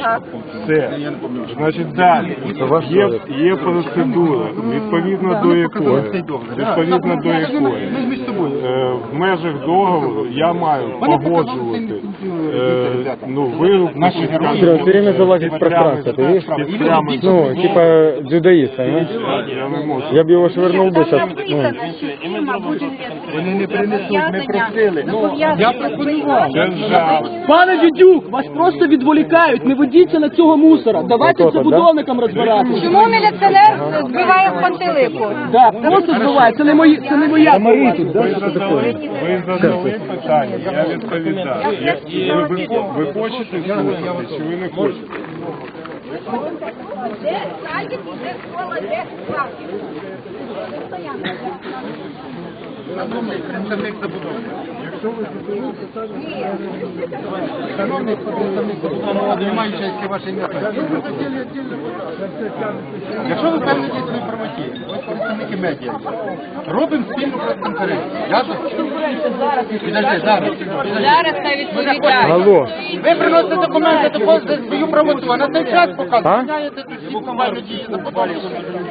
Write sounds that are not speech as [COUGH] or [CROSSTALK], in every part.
Так. Все. Значить, далі. Є, є процедура, відповідно до якої, відповідно до якої е, в межах договору я маю погоджувати е, ну, вирубку Серега, все время залазит в пространство, ты видишь? підпрями- Ну, типа дзюдоист, понимаешь? Я не можу. Я бы его швырнул бы сейчас. Вони не принесуть, ми просили. Я пропонував. Це жах. Пане Дідюк, вас просто відволікають, не ведіться на цього мусора. Давайте з забудовником розбиратися. Чому міліціонер збиває в пантелику? Да, просто збиває, це не мої, це не моя. Тут, да? Ви задали питання, я відповідаю. Я- Ви, ви, ви хочете слухати, чи ви не хочете? Де садик, де школа, де парк? Шановний представник займаючи ваше ім'я. Якщо ви впевнені в своїй правоті, ви представники медіа, робимо спільну прес-конференцію. Я Підожди, зараз. Зараз відповідає. Алло, Ви приносите документи доказуєте свою правоту, а на цей час А? показуєте, зупиняєте тут всі дії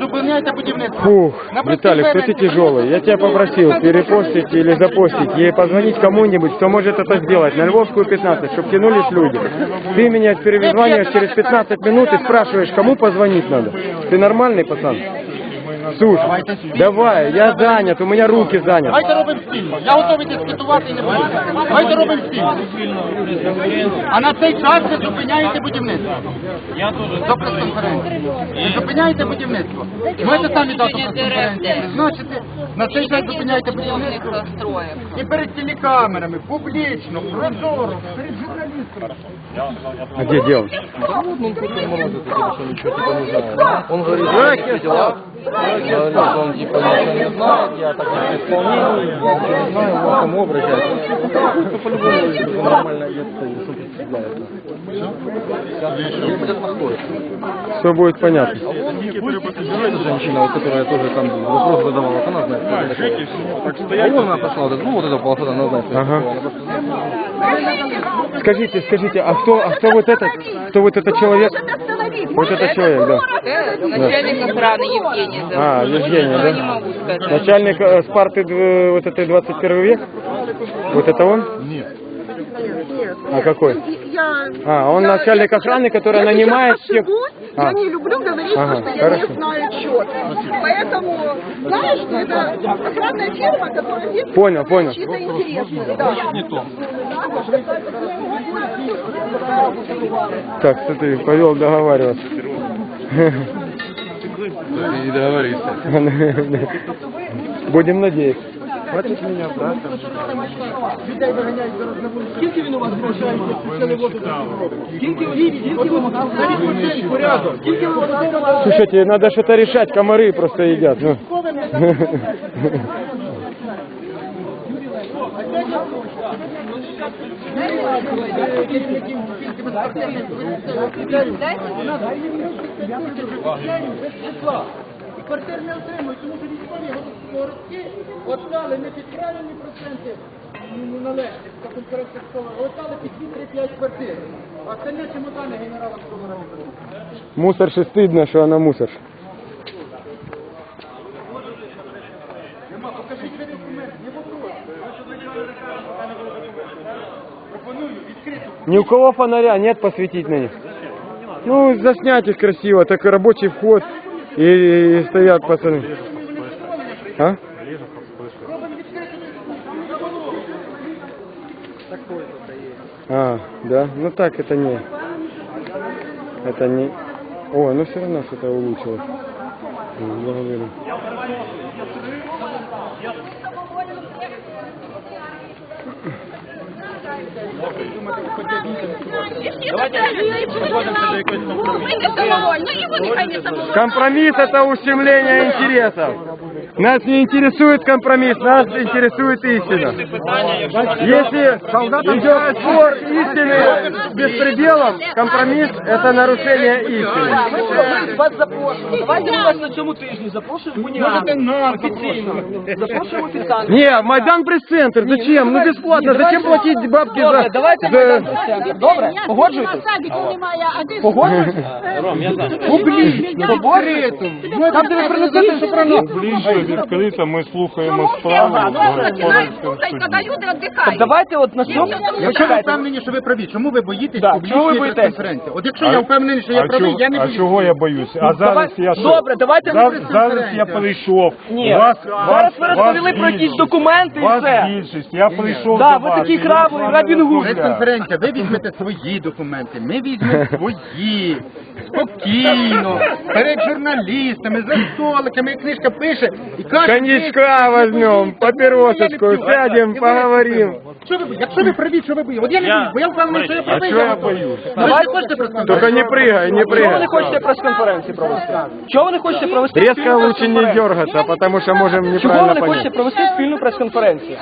зупиняєте будівництво. фух, Виталик, ты тяжелый. Я тебя попросил перепостить или запостить и позвонить кому-нибудь, кто может это сделать, на Львовскую 15, чтобы тянулись люди. Ты меня перезваниваешь через 15 минут и спрашиваешь, кому позвонить надо. Ты нормальный пацан? Слушай, давай, я занят, у меня руки заняты. Давайте робимо спільно. Я готовий дискутувати і не буду. Давайте робимо спільно. А на цей час ви зупиняєте будівництво. До прес-конференції. Ви зупиняєте будівництво. Можете самі дату прес-конференції призначити. На цей час зупиняєте будівництво. І перед телекамерами, публічно, прозоро, перед журналістами. А где девушка? Он говорит, дела? Я он типа ничего не знает, я так не я не знаю, он кому обращается. Ну, по-любому, если нормально и что представляется. Все будет находится. Все будет понятно. Эта женщина, вот, которая тоже там вопрос задавала, вот она знает, кто это такой. А вон она пошла, вот, это- ну вот эта полоса, она знает, кто это Ага. такой. Она просто Скажите, скажите, а кто, а кто вот этот, кто вот этот человек? Вот этот человек, да. Начальник охраны Евгений зовут. А, Евгений, Я не да? могу сказать. Начальник э, Спарты дв- вот этой 21 век? Вот это он? Нет. А какой? А, он начальник охраны, который нанимает всех... А, Я не люблю говорить, Ага, то, что я хорошо. не знаю счет. Поэтому, знаешь, что это охранная фирма, которая действует Понял, понял. чьи-то интересы. Да. так, смотри, повел договариваться. И договориться. [LAUGHS] Будем надеяться. Скільки він у вас грошей? Це не воду Скільки скільки ви навіть порядок? Скільки ви отримали? Слушайте, надо что-то решать, комары просто едят. Ну. І квартир не отримують, тому що військові городки отдали не під правильні проценти ну, належні, та конкуренція школа, а отдали під 2-3-5 квартир. А це не чемодани генерала Скобара. Мусорши стыдно, что она мусор. Нема, покажіть ви документ, не вопрос. Пропоную відкриту Ни у кого фонаря нет посветить на них. Ну, заснять их красиво, так и рабочий вход. И, и стоят пацаны. А? А, да? Ну так это не. Это не. О, ну все равно что-то улучшилось. Благодарю. Компромисс это ущемление интересов. Нас не интересует компромисс, нас интересует истина. Если идет спор истины с беспределом, компромисс – это нарушение истины. Ми вас запрошуємо. Давайте ми вас на цьому тижні запрошуємо в Уніан. Офіційно. Запрошуємо офіціально. Не, Майдан пресс-центр, зачем? Ну бесплатно, зачем платить бабки Добре, за... давайте за- Майдан Прес-центр. Добре? Погоджуєтесь? Погоджуєтесь? Публічно. Погоджуєтесь? Там, де ви принесете сопрано. Публічно, Відкрито, ми слухаємо справу. Так давайте от на цьому... Якщо ви впевнені, що ви праві, чому ви боїтесь чого ви публічної боїтесь? прес-конференції? От якщо я впевнений, що я а, правий, чого, я не а боюсь. чого я боюся? А зараз я що? добре, давайте ми зараз, прес-конференцію. зараз я прийшов. Ні. Вас, Зараз вас, ви розповіли про якісь більшість. документи і Вас все. більшість. Я прийшов Да, до ви вас. такий і храбрий, Робін Гуд. розмовляю. Прес-конференція, ви візьмете свої документи, ми візьмемо [LAUGHS] свої. Спокійно, перед журналістами, за столиками, книжка пише. Коньячка возьмем, папиросочку, сядем, поговорим. Що ви, якщо ви праві, що ви? От я не боюсь, бо я впевнений, що я А правий. чого я боюсь? Ж не хочете? Только не прыгай, не Чого ви не хочете прес-конференції провести? Чого ви не хочете провести Резко спільну лучше не прес-конференцію? дергаться, потому что можем Чого ви неправильно не хочете понять. провести спільну прес-конференцію?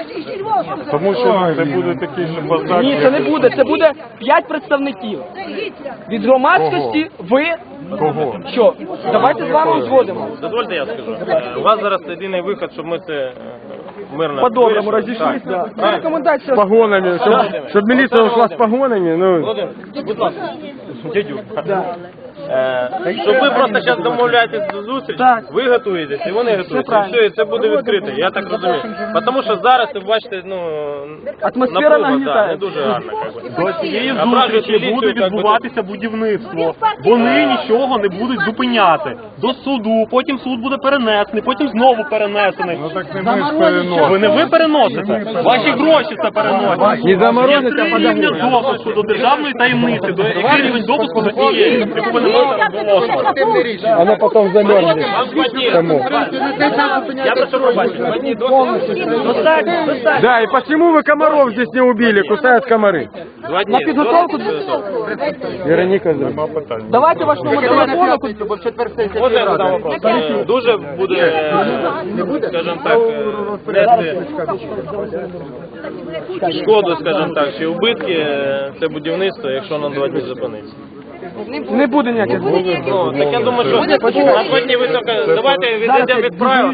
Тому що це буде такий же бардак. Ні, це не буде. Це буде п'ять представників. Від громадськості ви Кого? що? Давайте з вами узгодимо. Дозвольте я скажу. Е, У вас зараз єдиний вихід, щоб ми це е, мирно По-доброму вирішили. розійшлись, Так. да. Це Правильно. рекомендація. Погонами, щоб, щоб милиция ушла с погонами, ну... Володимир, будь ласка, дядю. Е, Щоб ви просто зараз домовляєтесь до зустрічі, Так. ви готуєтесь, і вони готуються. І правильно. все, і це буде відкрито, я так розумію. Тому що зараз, ви бачите, ну, Атмосфера напруга, да, нагнітає. не дуже гарна. як би. До цієї зустрічі буде би, відбуватися будівництво. Вони нічого не будуть зупиняти. До суду, потім суд буде перенесений, потім знову перенесений. Ну так не ми ж переносимо. Ви не ви переносите, ваші гроші це переносять. Не заморозить, Є три рівня допуску до державної таємниці, до який рівень допуску до цієї, яку ви не. Оно потом замерзнет. Кому? Я достатньо. Да, и почему вы комаров здесь не убили? Кусают комары. На підготовку Вероника, да. Давайте ваш номер телефону. Бо в четвер сесія Можна я задам вопрос? Е, Дуже буде, е, скажімо так, е, нести шкоду, скажімо так, чи убитки це будівництво, якщо на два дні зупиниться. Не буде ніяких зборів. Ну, так я думаю, що на два ви тільки, давайте відійдемо від правил.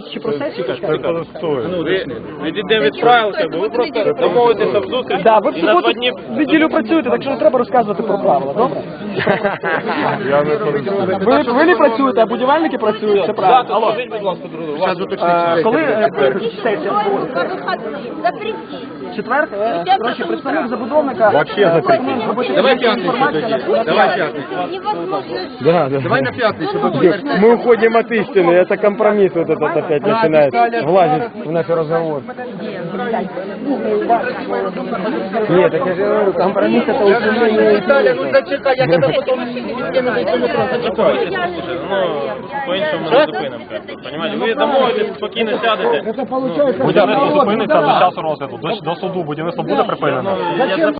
Ну, ви відійдемо від правил, як би, ви просто домовитеся в зустріч Да, ви в і на два суботу неділю працюєте, так що не треба розказувати про правила, добре? [LAUGHS] Ви, ви не працюєте, а будівельники працюють, це правильно. Алло. скажіть, будь ласка, друг другу. вашу. Е, Коли е, сесія? Четвер? Коротше, представник забудовника. Вообще запретіть. Давай п'ятницю тоді. Давай п'ятницю. Да, да. Давай на п'ятницю, бо Мы уходим от истины, это компромисс вот этот опять начинает влазить в наш разговор. Нет, так я же говорю, компромисс это ущемление Віталя, ну зачекай, я тебе потім відкину до цього метро, зачекай. Слушай, ну, по-іншому не зупинимо. як би, Понімаєте? Ви домовитесь, спокійно сядете. Будівництво зупиниться до часу розгляду. До, до суду будівництво буде припинено. Ну, я